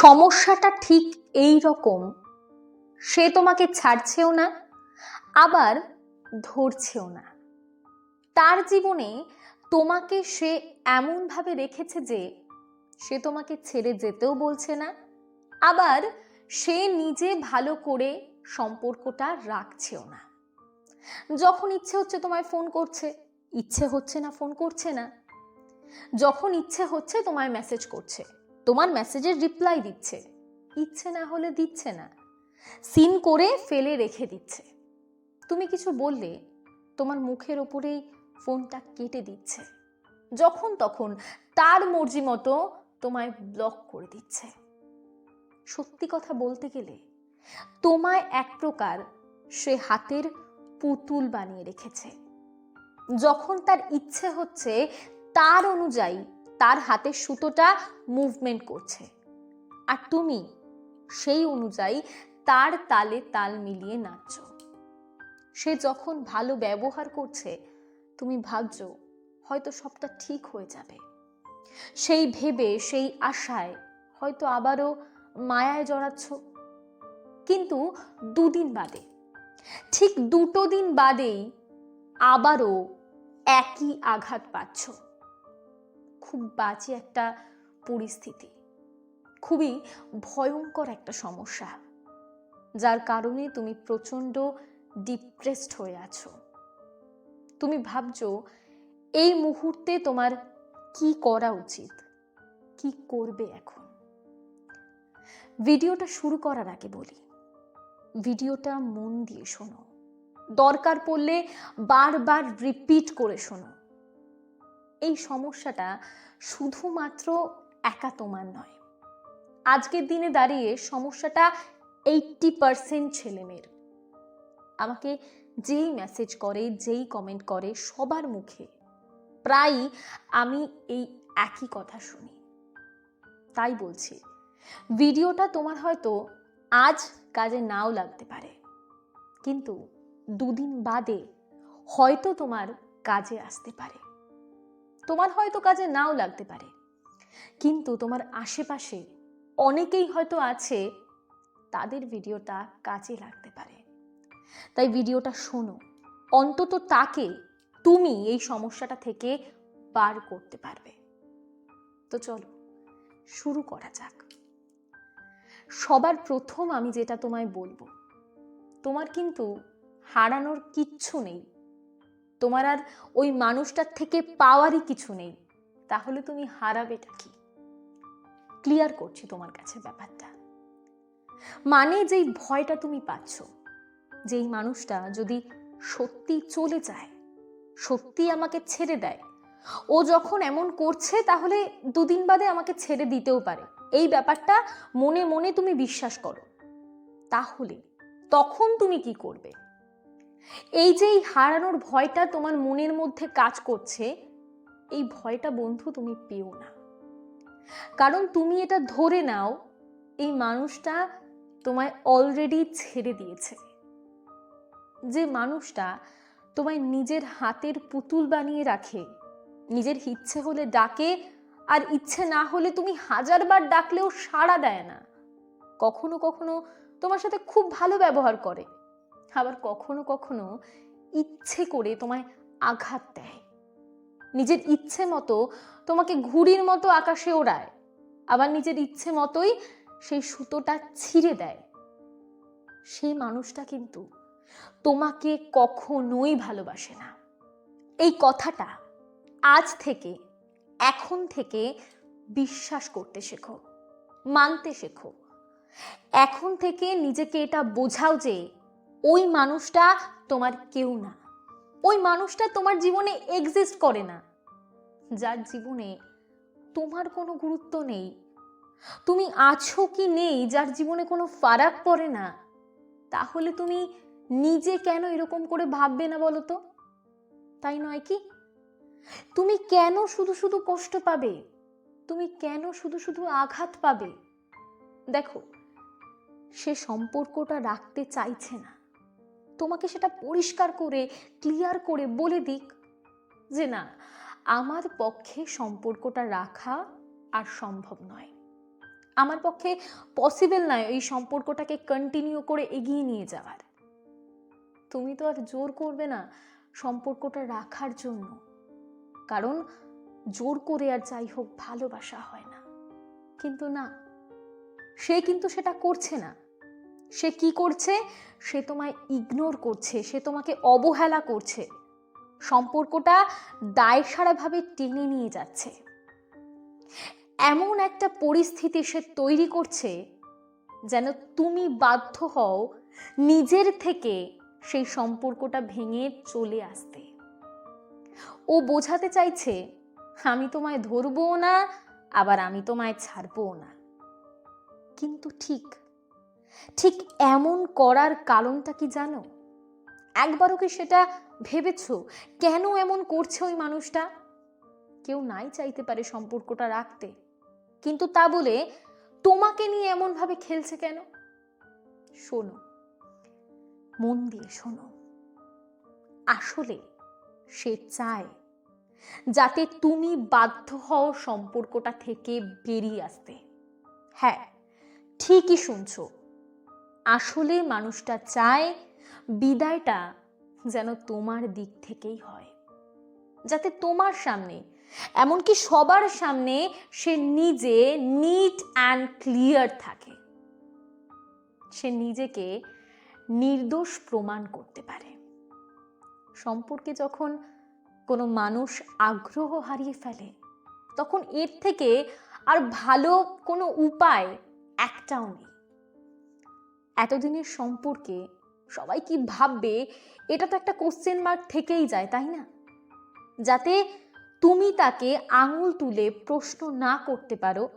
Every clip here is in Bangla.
সমস্যাটা ঠিক এই রকম। সে তোমাকে ছাড়ছেও না, আবার ধরছেও না। তার জীবনে তোমাকে সে এমনভাবে রেখেছে যে, সে তোমাকে ছেড়ে যেতেও বলছে না, আবার সে নিজে ভালো করে সম্পর্কটা রাখছেও না। যখন ইচ্ছে হচ্ছে তোমায় ফোন করছে, ইচ্ছে হচ্ছে না ফোন করছে না। যখন ইচ্ছে হচ্ছে তোমায় মেসেজ করছে। তোমার মেসেজের রিপ্লাই দিচ্ছে। ইচ্ছে না হলে দিচ্ছে না। সিন করে ফেলে রেখে দিচ্ছে। তুমি কিছু বললে, তোমার মুখের ওপরেই ফোনটা কেটে দিচ্ছে। যখন তখন তার মর্জি মতো তোমায় ব্লক করে দিচ্ছে। সত্যি কথা বলতে গেলে, তোমায় এক প্রকার সে হাতের পুতুল বানিয়ে রেখেছে। যখন তার ইচ্ছে হচ্ছে, তার অনুযায়ী তার হাতে সুতোটা মুভমেন্ট করছে। আর তুমি সেই অনুযায়ী তার তালে তাল মিলিয়ে নাচছো। সে যখন ভালো ব্যবহার করছে, তুমি ভাবছ হয়তো সবটা ঠিক হয়ে যাবে। সেই ভেবে, সেই আশায় হয়তো আবারও মায়ায় জড়াচ্ছ। কিন্তু দুদিন বাদে, ঠিক দুটো দিন বাদেই আবারও একই আঘাত পাচ্ছ। খুব বাজে একটা পরিস্থিতি। খুবই ভয়ঙ্কর একটা সমস্যা, যার কারণে তুমি প্রচণ্ড ডিপ্রেসড হয়ে আছো। তুমি ভাবছ, এই মুহূর্তে তোমার কি করা উচিত? কি করবে এখন? ভিডিওটা শুরু করার আগে বলি, ভিডিওটা মন দিয়ে শোনো। দরকার পড়লে বারবার রিপিট করে শোনো। এই সমস্যাটা শুধুমাত্র একা তোমার নয়। আজকের দিনে দাঁড়িয়ে সমস্যাটা এইটটি পারসেন্ট ছেলেমেয়ের। আমাকে যেই মেসেজ করে, যেই কমেন্ট করে, সবার মুখে প্রায়ই আমি এই একই কথা শুনি। তাই বলছি, ভিডিওটা তোমার হয়তো আজ কাজে নাও লাগতে পারে। কিন্তু দুদিন বাদে হয়তো তোমার কাজে আসতে পারে। তোমার হয়তো কাজে নাও লাগতে পারে। কিন্তু তোমার আশেপাশে অনেকেই হয়তো আছে, তাদের ভিডিওটা কাজে লাগতে পারে। তাই ভিডিওটা শোনো। অন্তত তাকে তুমি এই সমস্যাটা থেকে বার করতে পারবে। তো চলো, শুরু করা যাক। সবার প্রথম আমি যেটা তোমায় বলব, তোমার কিন্তু হারানোর কিচ্ছু নেই। তোমার আর ওই মানুষটার থেকে পাওয়ারই কিছু নেই। তাহলে তুমি হারাবেটা কি? ক্লিয়ার করছি তোমার কাছে ব্যাপারটা। মানে যেই ভয়টা তুমি পাচ্ছ, যেই মানুষটা যদি সত্যি চলে যায়, সত্যি আমাকে ছেড়ে দেয়, ও যখন এমন করছে তাহলে দুদিন বাদে আমাকে ছেড়ে দিতেও পারে। এই ব্যাপারটা মনে মনে তুমি বিশ্বাস করো। তাহলে তখন তুমি কি করবে? এই যে এই হারানোর ভয়টা তোমার মনের মধ্যে কাজ করছে, এই ভয়টা বন্ধু তুমি পেও না। কারণ তুমি এটা ধরে নাও, এই মানুষটা তোমায় অলরেডি ছেড়ে দিয়েছে। যে মানুষটা তোমায় নিজের হাতের পুতুল বানিয়ে রাখে, নিজের ইচ্ছে হলে ডাকে, আর ইচ্ছে না হলে তুমি হাজারবার ডাকলেও সাড়া দেয় না। কখনো কখনো তোমার সাথে খুব ভালো ব্যবহার করে। আবার কখনো কখনো ইচ্ছে করে তোমায় আঘাত দেয়। নিজের ইচ্ছে মতো তোমাকে ঘুড়ির মতো আকাশে ওড়ায়, আবার নিজের ইচ্ছে মতোই সেই সুতোটা ছিঁড়ে দেয়। সেই মানুষটা কিন্তু তোমাকে কখনোই ভালোবাসে না। এই কথাটা আজ থেকে, এখন থেকে বিশ্বাস করতে শেখো, মানতে শেখো। এখন থেকে নিজেকে এটা বোঝাও যে ওই মানুষটা তোমার কেউ না। ওই মানুষটা তোমার জীবনে এক্সিস্ট করে না। যার জীবনে তোমার কোনো গুরুত্ব নেই। তুমি আছো কি নেই, যার জীবনে কোনো ফারাক পড়ে না। তাহলে তুমি নিজে কেন এরকম করে ভাববে না বলো তো? তাই নয় কি? তুমি কেন শুধু শুধু কষ্ট পাবে? তুমি কেন শুধু শুধু আঘাত পাবে? দেখো, সে সম্পর্কটা রাখতে চাইছে না। তোমাকে সেটা পরিষ্কার করে ক্লিয়ার করে বলে দিক যে না, আমার পক্ষে সম্পর্কটা রাখা আর সম্ভব নয়। আমার পক্ষে পসিবল নয় এই সম্পর্কটাকে কন্টিনিউ করে এগিয়ে নিয়ে যাওয়ার। তুমি তো আর জোর করবে না সম্পর্কটা রাখার জন্য। কারণ জোর করে আর যাই হোক ভালোবাসা হয় না। কিন্তু না, সে কিন্তু সেটা করছে না। সে কি করছে? সে তোমায় ইগনোর করছে, সে তোমাকে অবহেলা করছে। সম্পর্কটা দায়সারাভাবে টেনে নিয়ে যাচ্ছে। এমন একটা পরিস্থিতি সে তৈরি করছে যেন তুমি বাধ্য হও নিজের থেকে সেই সম্পর্কটা ভেঙে চলে আসতে। ও বোঝাতে চাইছে, আমি তোমায় ধরবও না, আবার আমি তোমায় ছাড়বও না। কিন্তু ঠিক ঠিক এমন করার কারণটা কি জানো? একবারও কি সেটা ভেবেছো? কেন এমন করছে ওই মানুষটা? কেউ নাই চাইতে পারে সম্পর্কটা রাখতে। কিন্তু তা বলে তোমাকে নিয়ে এমন ভাবে খেলছে কেন? শোনো, মন দিয়ে শোনো। আসলে সে চায় যাতে তুমি বাধ্য হও সম্পর্কটা থেকে বেরিয়ে আসতে। হ্যাঁ ঠিকই শুনছো। আসলে মানুষটা চায় বিদায়টা যেন তোমার দিক থেকেই হয়। যাতে তোমার সামনে, এমনকি সবার সামনে সে নিজে নিট অ্যান্ড ক্লিয়ার থাকে। সে নিজেকে নির্দোষ প্রমাণ করতে পারে। সম্পর্কে যখন কোনো মানুষ আগ্রহ হারিয়ে ফেলে, তখন এর থেকে আর ভালো কোনো উপায় একটাও নেই। এতদিনের সম্পর্কে সবাই কি ভাববে? এটা তো একটা কোশ্চেন মার্ক থেকেই যায়, তাই না? যাতে তুমি তাকে আঙুল তুলে প্রশ্ন না করতে পারো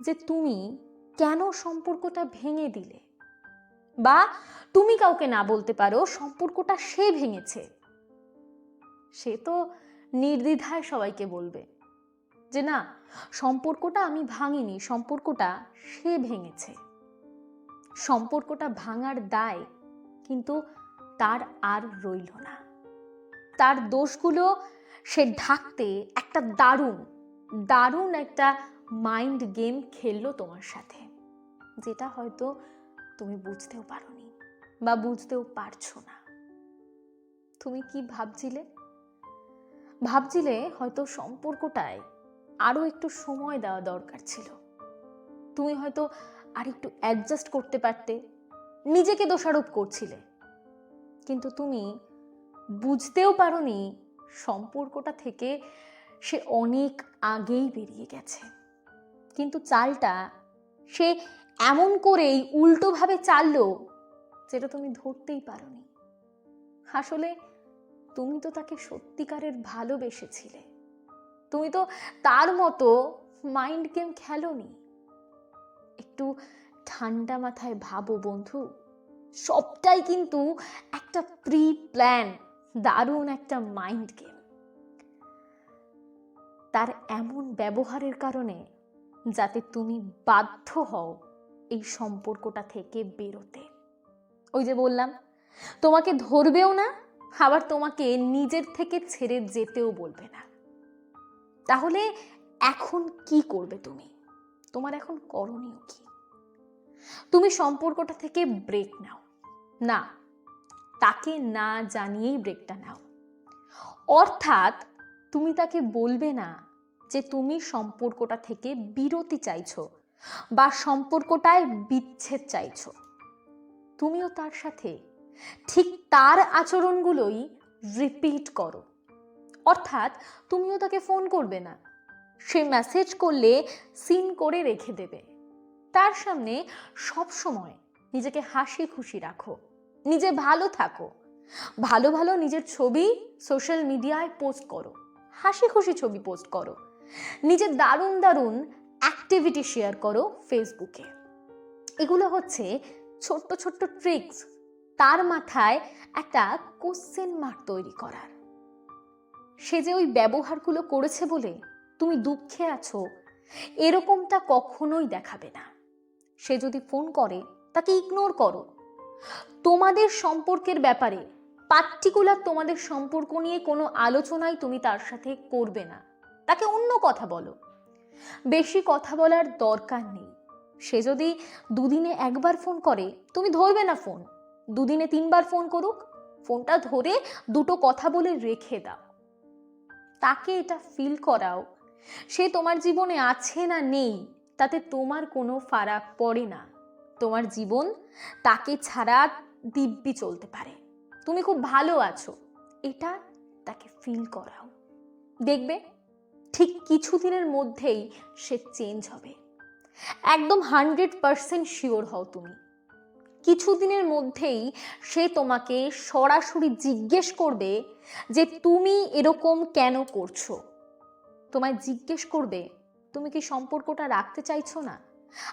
যে তুমি কেন সম্পর্কটা ভেঙে দিলে? বা তুমি কাউকে না বলতে পারো সম্পর্কটা সে ভেঙেছে। সে তো নির্দ্বিধায় সবাইকে বলবে যে না, সম্পর্কটা আমি ভাঙিনি, সম্পর্কটা সে ভেঙেছে। সম্পর্কটা ভাঙার দায়, কিন্তু তার আর রইল না। তার দোষগুলো সে ঢাকতে একটা দারুণ দারুণ একটা মাইন্ড গেম খেললো তোমার সাথে, যেটা হয়তো তুমি বুঝতেও পারোনি বা বুঝতেও পারছ না। তুমি কি ভাবছিলে? ভাবছিলে হয়তো সম্পর্কটায় আরও একটু সময় দেওয়া দরকার ছিল। তুমি হয়তো আর একটু অ্যাডজাস্ট করতে পারতে নিজেকে দোষারোপ করছিলে। কিন্তু তুমি বুঝতেও পারোনি সম্পর্কটা থেকে সে অনেক আগেই বেরিয়ে গেছে। কিন্তু চালটা সে এমন করেই উল্টোভাবে চাললো যেটা তুমি ধরতেই পারোনি। আসলে তুমি তো তাকে সত্যিকারের ভালোবেসেছিলে। তুমি তো তার মতো মাইন্ড গেম খেলোনি। একটু ঠান্ডা মাথায় ভাবো বন্ধু। সবটাই কিন্তু একটা প্রি প্ল্যান দারুণ একটা মাইন্ড গেম তার এমন ব্যবহারের কারণে যাতে তুমি বাধ্য হও এই সম্পর্কটা থেকে বেরোতে। ওই যে বললাম, তোমাকে ধরবেও না, আবার তোমাকে নিজের থেকে ছেড়ে যেতেও বলবে না। তাহলে এখন কি করবে তুমি? তোমার এখন করণীয় কি? তুমি সম্পর্কটা থেকে ব্রেক নাও। না, তাকে না জানিয়েই ব্রেকটা নাও। অর্থাৎ তুমি তাকে বলবে না যে তুমি সম্পর্কটা থেকে বিরতি চাইছো বা সম্পর্কটায় বিচ্ছেদ চাইছো। তুমিও তার সাথে ঠিক তার আচরণগুলোই রিপিট করো। অর্থাৎ তুমিও তাকে ফোন করবে না। সে মেসেজ করলে সিন করে রেখে দেবে। তার সামনে সব সময় নিজেকে হাসি খুশি রাখো, নিজে ভালো থাকো, ভালো ভালো নিজের ছবি সোশ্যাল মিডিয়ায় পোস্ট করো, হাসি খুশি ছবি পোস্ট করো, নিজের দারুণ দারুণ অ্যাক্টিভিটি শেয়ার করো ফেসবুকে এগুলো হচ্ছে ছোট্ট ছোট্ট ট্রিক্স তার মাথায় একটা কোশ্চেন মার্ক তৈরি করার। সে যে ওই ব্যবহারগুলো করেছে বলে তুমি দুঃখে আছো, এরকমটা কখনোই দেখাবে না। সে যদি ফোন করে, তাকে ইগনোর করো। তোমাদের সম্পর্কের ব্যাপারে পার্টিকুলার তোমাদের সম্পর্ক নিয়ে কোনো আলোচনাই তুমি তার সাথে করবে না। তাকে অন্য কথা বলো। বেশি কথা বলার দরকার নেই। সে যদি দুদিনে একবার ফোন করে, তুমি ধরবে না ফোন। দুদিনে তিনবার ফোন করুক, ফোনটা ধরে দুটো কথা বলে রেখে দাও। তাকে এটা ফিল করাও সে তোমার জীবনে আছে না নেই, তাতে তোমার কোনো ফারাক পড়ে না। তোমার জীবন তাকে ছাড়া দিব্যি চলতে পারে। তুমি খুব ভালো আছো, এটা তাকে ফিল করাও। দেখবে, ঠিক কিছুদিনের মধ্যেই সে চেঞ্জ হবে। একদম হান্ড্রেড পারসেন্ট শিওর হও তুমি। কিছুদিনের মধ্যেই সে তোমাকে সরাসরি জিজ্ঞেস করবে যে তুমি এরকম কেন করছ? তোমায় জিজ্ঞেস করবে, তুমি কি সম্পর্কটা রাখতে চাইছো না?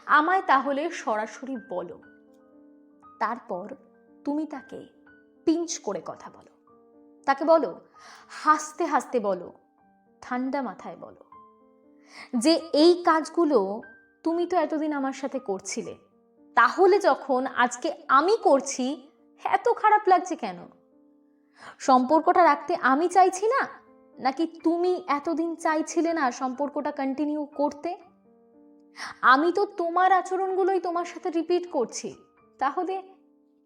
আমায় তাহলে সরাসরি বলো। তারপর তুমি তাকে পিঞ্চ করে কথা বলো। তাকে বলো, হাসতে হাসতে বলো, ঠান্ডা মাথায় বলো যে, এই কাজগুলো তুমি তো এতদিন আমার সাথে করছিলে। তাহলে যখন আজকে আমি করছি, এত খারাপ লাগছে কেন? সম্পর্কটা রাখতে আমি চাইছি না? নাকি তুমি এতদিন চাইছিলে না সম্পর্কটা কন্টিনিউ করতে? আমি তো তোমার আচরণগুলোই তোমার সাথে রিপিট করছি। তাহলে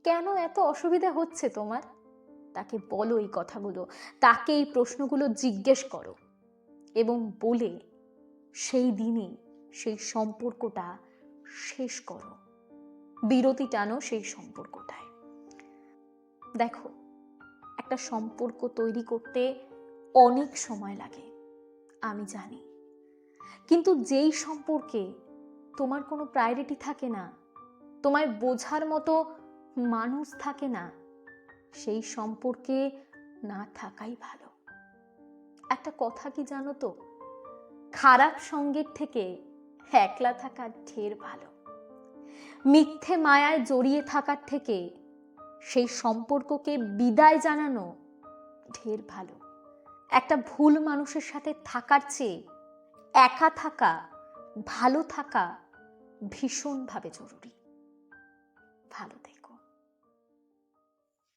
কেন এত অসুবিধা হচ্ছে তোমার? তাকে বলো এই কথাগুলো, তাকে এই প্রশ্নগুলো জিজ্ঞেস করো। এবং বলে সেই দিনই সেই সম্পর্কটা শেষ করো। বিরতি টানো সেই সম্পর্কটায়। দেখো, একটা সম্পর্ক তৈরি করতে অনেক সময় লাগে, আমি জানি। কিন্তু যেই সম্পর্কে তোমার কোনো প্রায়োরিটি থাকে না, তোমায় বোঝার মতো মানুষ থাকে না, সেই সম্পর্কে না থাকাই ভালো। একটা কথা কি জানো তো? খারাপ সঙ্গের থেকে একলা থাকা ঢের ভালো। মিথ্যে মায়ায় জড়িয়ে থাকার থেকে সেই সম্পর্ককে বিদায় জানানো ঢের ভালো। একটা ভুল মানুষের সাথে থাকার চেয়ে একা থাকা ভালো থাকা ভীষণভাবে জরুরি।